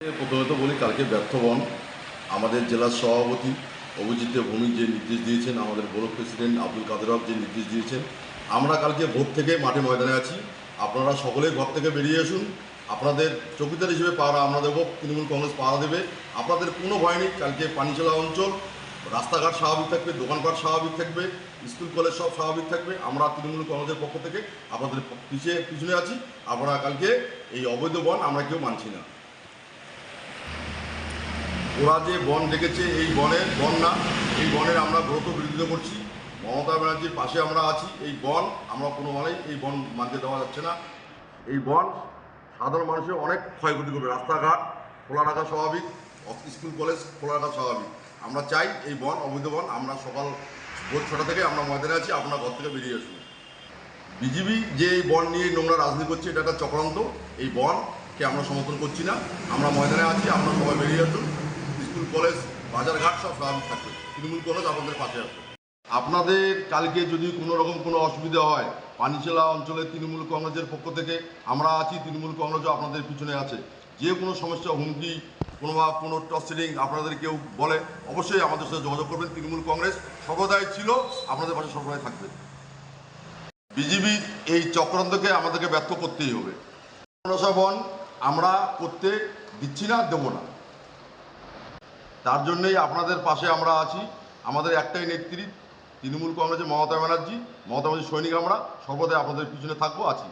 প্রথমে তো বলি, কালকে ব্যর্থ ব্যর্থবন আমাদের জেলার সভাপতি অভিজিৎ ভূমি যে নির্দেশ দিয়েছেন, আমাদের ব্লক প্রেসিডেন্ট আব্দুল কাদেরব যে নির্দেশ দিয়েছেন। আমরা কালকে ভোর থেকে মাঠে ময়দানে আছি। আপনারা সকলেই ঘর থেকে বেরিয়ে আসুন। আপনাদের চৌকিদার হিসেবে পাহারা আমরা দেবো, তৃণমূল কংগ্রেস পাহারা দেবে। আপনাদের কোনো ভয় নেই, কালকে পানিচলা অঞ্চল, রাস্তাঘাট স্বাভাবিক থাকবে, দোকানপাট স্বাভাবিক থাকবে, স্কুল, কলেজ সব স্বাভাবিক থাকবে। আমরা তৃণমূল কংগ্রেসের পক্ষ থেকে আপনাদের পিছিয়ে পিছনে আছি। আপনারা কালকে এই অবৈধ বন আমরা কেউ মানছি না। ওরা যে বন ডেকেছে, এই বনের বন না, এই বনের আমরা ব্রত বিরোধিতা করছি। মমতা ব্যানার্জির পাশে আমরা আছি, এই বন আমরা কোনো মানেই এই বন মানতে দেওয়া যাচ্ছে না। এই বন সাধারণ মানুষের অনেক ক্ষয়ক্ষতি করবে। রাস্তাঘাট খোলা রাখা স্বাভাবিক, স্কুল, কলেজ খোলা রাখা স্বাভাবিক। আমরা চাই এই বন, অবৈধ বন, আমরা সকাল ভোর ছটা থেকে আমরা ময়দানে আছি, আপনার ঘর থেকে বেরিয়ে আসুন। বিজেপি যে এই বন নিয়ে নোংরা রাজনীতি করছে, এটা একটা চক্রান্ত। এই বনকে আমরা সমর্থন করছি না। আমরা ময়দানে আছি, আপনারা সবাই বেরিয়ে আসুন। স্কুল কলেজ, বাজারঘাট সব স্বাভাবিক থাকবে। তৃণমূল কলেজ আপনাদের পাশে আসবে আপনাদের কালকে যদি কোনো রকম কোনো অসুবিধা হয়, পানিচেলা অঞ্চলে তৃণমূল কংগ্রেসের পক্ষ থেকে আমরা আছি, তৃণমূল কংগ্রেসও আপনাদের পিছনে আছে। যে কোনো সমস্যা, হুমকি, কোনো বা কোনো টর্চেডিং আপনাদের কেউ বলে, অবশ্যই আমাদের সাথে যোগাযোগ করবেন। তৃণমূল কংগ্রেস সর্বদাই ছিল, আপনাদের পাশে সর্বদাই থাকবে। বিজেপির এই চক্রান্তকে আমাদেরকে ব্যর্থ করতেই হবে। বন, আমরা করতে দিচ্ছি না, দেবো না। তার জন্যই আপনাদের পাশে আমরা আছি। আমাদের একটাই নেত্রী, তৃণমূল কংগ্রেসের মমতা ব্যানার্জি, মমতা ব্যানার্জির সৈনিক আমরা। সর্বদাই আপনাদের পিছনে থাকব, আছি।